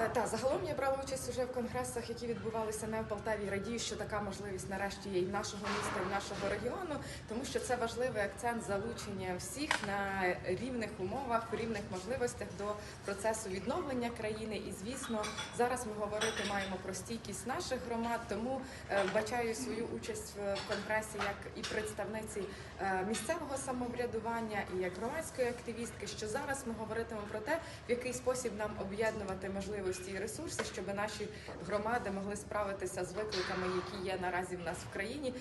Е, Та загалом я брала участь уже в конгресах, які відбувалися не в Полтаві. Радію, що така можливість нарешті є і в нашого міста, і в нашого регіону, тому що це важливий акцент залучення всіх на рівних умовах, рівних можливостях до процесу відновлення країни. І звісно, зараз ми говорити маємо про стійкість наших громад. Тому е, вбачаю свою участь в конгресі як і представниці е, місцевого самоврядування, і як громадської активістки. Що зараз ми говоритимемо про те, в який спосіб нам об'єднувати можливості і ресурси, щоб наші громади могли справитися з викликами, які є наразі в нас в країні.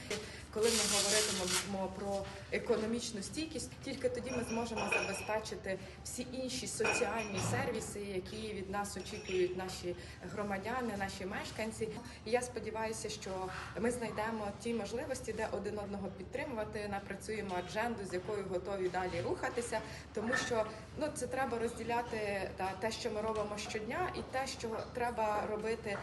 Коли ми говоритимемо про економічну стійкість, тільки тоді ми зможемо забезпечити всі інші соціальні сервіси, які від нас очікують наші громадяни, наші мешканці. І я сподіваюся, що ми знайдемо ті можливості, де один одного підтримувати, напрацюємо адженду, з якою готові далі рухатися, тому що ну це треба розділяти та те, що ми робимо щодня, і те, що треба робити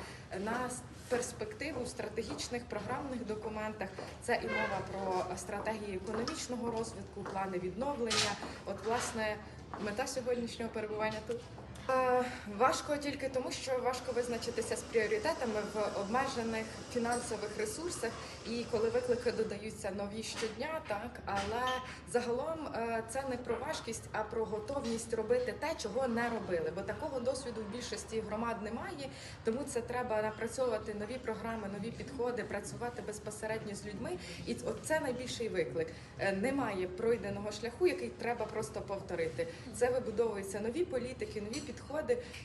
на перспективу в стратегічних програмних документах. Це і мова про стратегії економічного розвитку, плани відновлення. От власне мета сьогоднішнього перебування тут. Е, Важко тільки тому, що важко визначитися з пріоритетами в обмежених фінансових ресурсах, і коли виклики додаються нові щодня, так але загалом е, це не про важкість, а про готовність робити те, чого не робили. Бо такого досвіду в більшості громад немає. Тому це треба напрацьовувати нові програми, нові підходи, працювати безпосередньо з людьми. І це найбільший виклик. Е, Немає пройденого шляху, який треба просто повторити. Це вибудовуються нові політики, нові підходи,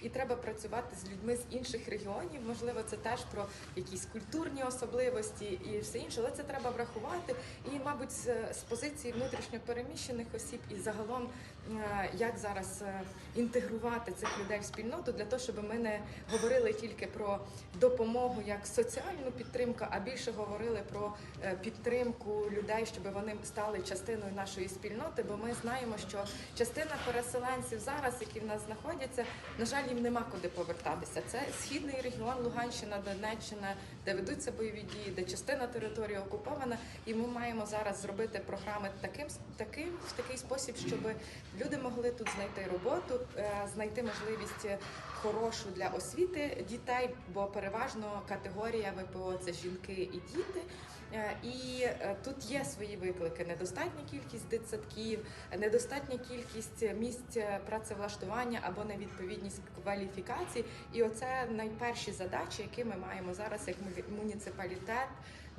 і треба працювати з людьми з інших регіонів. Можливо, це теж про якісь культурні особливості і все інше, але це треба врахувати. І, мабуть, з, з позиції внутрішньо переміщених осіб і загалом е, як зараз е, інтегрувати цих людей в спільноту для того, щоб ми не говорили тільки про допомогу як соціальну підтримку, а більше говорили про е, підтримку людей, щоб вони стали частиною нашої спільноти. Бо ми знаємо, що частина переселенців зараз, які в нас знаходяться, на жаль, їм нема куди повертатися. Це східний регіон, Луганщина, Донеччина, де ведуться бойові дії, де частина території окупована, і ми маємо зараз зробити програми таким таким в такий спосіб, щоб люди могли тут знайти роботу, е, знайти можливість хорошу для освіти дітей, бо переважно категорія ВПО це жінки і діти. Е, І е, тут є свої виклики: недостатня кількість дитсадків, недостатня кількість місць працевлаштування або невідповідність кваліфікацій. І оце найперші задачі, які ми маємо зараз як муніципалітет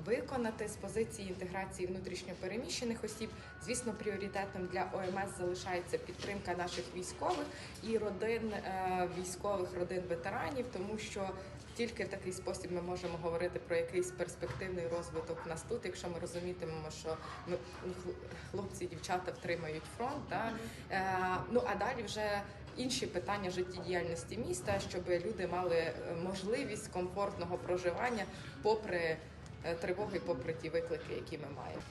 виконати з позиції інтеграції внутрішньопереміщених осіб. Звісно, пріоритетом для ОМС залишається підтримка наших військових і родин е, військових родин ветеранів, тому що тільки в такий спосіб ми можемо говорити про якийсь перспективний розвиток в нас тут, якщо ми розумітимемо, що ми ну, хлопці і дівчата втримають фронт. Та? Е, ну а далі вже інші питання життєдіяльності міста, щоб люди мали е, можливість комфортного проживання попри е, тривоги, попри ті виклики, які ми маємо.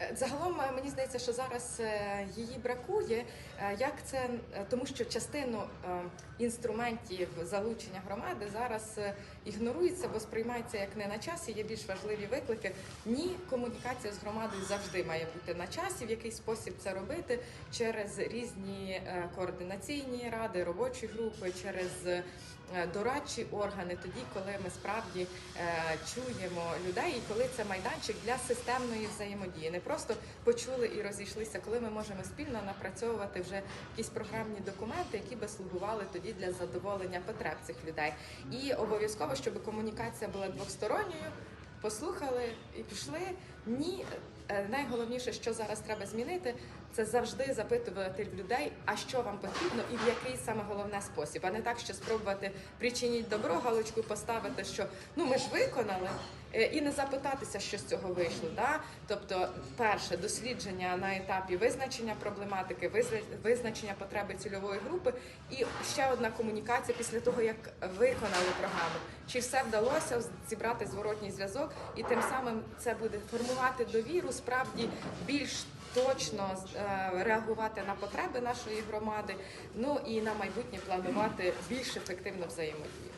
Е, Загалом е, мені здається, що зараз е, її бракує. Як це тому, що частину інструментів залучення громади зараз ігнорується, бо сприймається як не на часі. Є більш важливі виклики. Ні, комунікація з громадою завжди має бути на часі. В який спосіб це робити через різні координаційні ради, робочі групи, через дорадчі органи, тоді, коли ми справді чуємо людей, і коли це майданчик для системної взаємодії, просто почули і розійшлися, коли ми можемо спільно напрацьовувати вже якісь програмні документи, які би слугували тоді для задоволення потреб цих людей. І обов'язково, щоб комунікація була двосторонньою. Послухали і пішли. Ні, Е, найголовніше, що зараз треба змінити, це завжди запитувати людей, а що вам потрібно і в який саме головне спосіб, а не так, що спробувати причиніть добро, галочку поставити, що ну ми ж виконали, е, і не запитатися, що з цього вийшло. Да? Тобто, перше дослідження на етапі визначення проблематики, визна- визначення потреби цільової групи, і ще одна комунікація після того, як виконали програму. Чи все вдалося зібрати зворотній зв'язок, і тим самим це буде формувати довіру, справді більш точно е, реагувати на потреби нашої громади, ну і на майбутнє планувати більш ефективну взаємодію.